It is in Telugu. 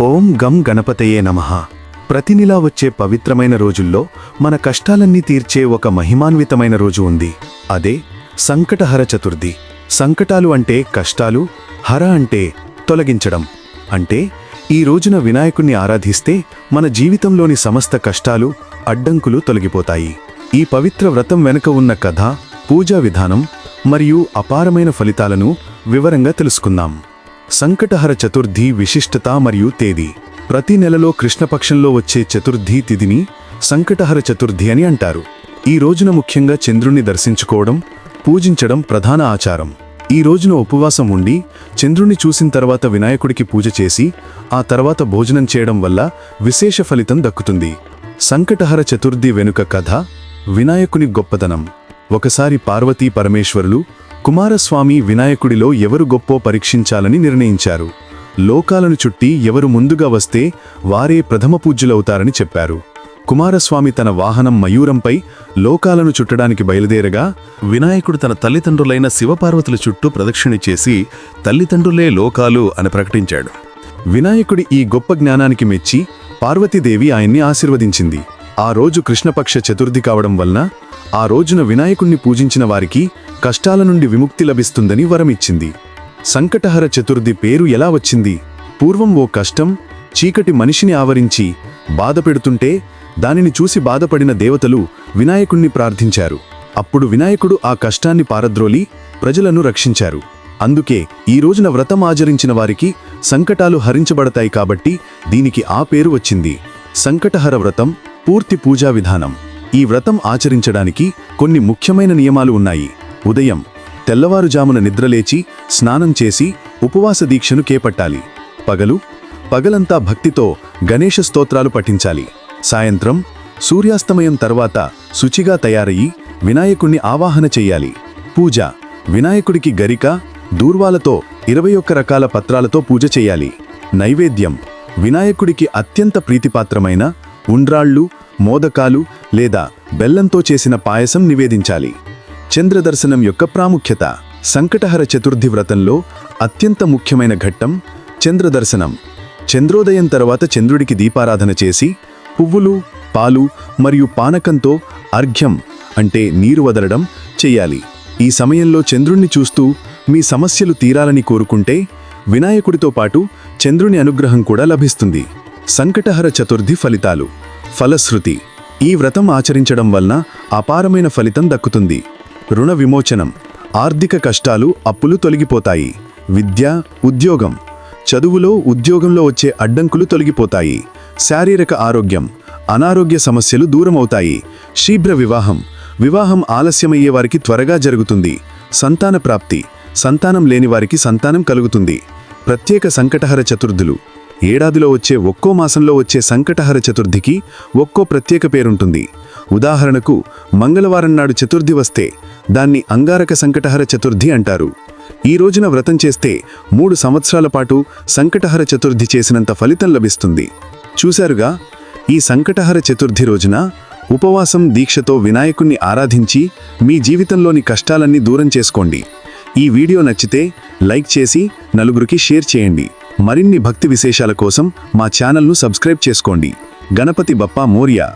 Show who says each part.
Speaker 1: ఓం గం గణపతయే నమః. ప్రతినిలా వచ్చే పవిత్రమైన రోజుల్లో మన కష్టాలన్నీ తీర్చే ఒక మహిమాన్వితమైన రోజు ఉంది. అదే సంకటహర చతుర్థి. సంకటాలు అంటే కష్టాలు హర అంటే తొలగించడం. అంటే ఈ రోజున వినాయకుణ్ణి ఆరాధిస్తే మన జీవితంలోని సమస్త కష్టాలు అడ్డంకులు తొలగిపోతాయి. ఈ పవిత్ర వ్రతం వెనుక ఉన్న కథ పూజా విధానం మరియు అపారమైన ఫలితాలను వివరంగా తెలుసుకుందాం. సంకటహర చతుర్థి విశిష్టత మరియు తేదీ. ప్రతి నెలలో కృష్ణపక్షంలో వచ్చే చతుర్థి తిథిని సంకటహర చతుర్థి అని అంటారు. ఈ రోజున ముఖ్యంగా చంద్రుణ్ణి దర్శించుకోవడం పూజించడం ప్రధాన ఆచారం. ఈ రోజున ఉపవాసం ఉండి చంద్రుణ్ణి చూసిన తర్వాత వినాయకుడికి పూజ చేసి ఆ తర్వాత భోజనం చేయడం వల్ల విశేష ఫలితం దక్కుతుంది. సంకటహర చతుర్థి వెనుక కథ వినాయకుని గొప్పదనం ఒకసారి పార్వతీ పరమేశ్వరులు కుమారస్వామి వినాయకుడిలో ఎవరు గొప్పో పరీక్షించాలని నిర్ణయించారు. లోకాలను చుట్టి ఎవరు ముందుగా వస్తే వారే ప్రథమ పూజ్యులవుతారని చెప్పారు. కుమారస్వామి తన వాహనం మయూరంపై లోకాలను చుట్టడానికి బయలుదేరగా
Speaker 2: వినాయకుడు తన తల్లిదండ్రులైన శివపార్వతుల చుట్టూ ప్రదక్షిణ చేసి తల్లిదండ్రులే లోకాలు అని ప్రకటించాడు.
Speaker 1: వినాయకుడి ఈ గొప్ప జ్ఞానానికి మెచ్చి పార్వతీదేవి ఆయన్ని ఆశీర్వదించింది. ఆ రోజు కృష్ణపక్ష చతుర్థి కావడం వలన ఆ రోజున వినాయకుణ్ణి పూజించిన వారికి కష్టాల నుండి విముక్తి లభిస్తుందని వరమిచ్చింది. సంకటహర చతుర్థి పేరు ఎలా వచ్చింది? పూర్వం ఓ కష్టం చీకటి మనిషిని ఆవరించి బాధపెడుతుంటే దానిని చూసి బాధపడిన దేవతలు వినాయకుణ్ణి ప్రార్థించారు. అప్పుడు వినాయకుడు ఆ కష్టాన్ని పారద్రోలి ప్రజలను రక్షించారు. అందుకే ఈ రోజున వ్రతం ఆచరించిన వారికి సంకటాలు హరించబడతాయి కాబట్టి దీనికి ఆ పేరు వచ్చింది. సంకటహర వ్రతం పూర్తి పూజా విధానం. ఈ వ్రతం ఆచరించడానికి కొన్ని ముఖ్యమైన నియమాలు ఉన్నాయి. ఉదయం తెల్లవారుజామున నిద్రలేచి స్నానం చేసి ఉపవాస దీక్షను కేపట్టాలి పగలు పగలంతా భక్తితో గణేష స్తోత్రాలు పఠించాలి. సాయంత్రం సూర్యాస్తమయం తర్వాత శుచిగా తయారయ్యి వినాయకుణ్ణి ఆవాహన చెయ్యాలి పూజ వినాయకుడికి గరిక దూర్వాలతో ఇరవై ఒక్క రకాల పత్రాలతో పూజ చెయ్యాలి నైవేద్యం వినాయకుడికి అత్యంత ప్రీతిపాత్రమైన ఉండ్రాళ్ళు మోదకాలు లేదా బెల్లంతో చేసిన పాయసం నివేదించాలి. చంద్రదర్శనం యొక్క ప్రాముఖ్యత. సంకటహర చతుర్థి వ్రతంలో అత్యంత ముఖ్యమైన ఘట్టం చంద్రదర్శనం. చంద్రోదయం తర్వాత చంద్రుడికి దీపారాధన చేసి పువ్వులు పాలు మరియు పానకంతో అర్ఘ్యం అంటే నీరు వదలడం చెయ్యాలి ఈ సమయంలో చంద్రుణ్ణి చూస్తూ మీ సమస్యలు తీరాలని కోరుకుంటే వినాయకుడితో పాటు చంద్రుని అనుగ్రహం కూడా లభిస్తుంది. సంకటహర చతుర్థి ఫలితాలు. ఫలశ్రుతి. ఈ వ్రతం ఆచరించడం వలన అపారమైన ఫలితం దక్కుతుంది. రుణ విమోచనం. ఆర్థిక కష్టాలు అప్పులు తొలగిపోతాయి. విద్య ఉద్యోగం. చదువులో ఉద్యోగంలో వచ్చే అడ్డంకులు తొలగిపోతాయి. శారీరక ఆరోగ్యం. అనారోగ్య సమస్యలు దూరమవుతాయి. శీఘ్ర వివాహం. వివాహం ఆలస్యమయ్యే వారికి త్వరగా జరుగుతుంది. సంతాన ప్రాప్తి. సంతానం లేని వారికి సంతానం కలుగుతుంది. ప్రత్యేక సంకటహర చతుర్థులు. ఏడాదిలో వచ్చే ఒక్కో మాసంలో వచ్చే సంకటహర చతుర్థికి ఒక్కో ప్రత్యేక పేరుంటుంది. ఉదాహరణకు మంగళవారం నాడు చతుర్థి వస్తే దాన్ని అంగారక సంకటహర చతుర్థి అంటారు. ఈ రోజున వ్రతం చేస్తే మూడు సంవత్సరాల పాటు సంకటహర చతుర్థి చేసినంత ఫలితం లభిస్తుంది. చూశారుగా ఈ సంకటహర చతుర్థి రోజున ఉపవాసం దీక్షతో వినాయకుణ్ణి ఆరాధించి మీ జీవితంలోని కష్టాలన్నీ దూరం చేసుకోండి. ఈ వీడియో నచ్చితే లైక్ చేసి నలుగురికి షేర్ చేయండి. మరిన్ని భక్తి విశేషాల కోసం మా ఛానల్ను సబ్స్క్రైబ్ చేసుకోండి. గణపతి బప్పా మోరియా.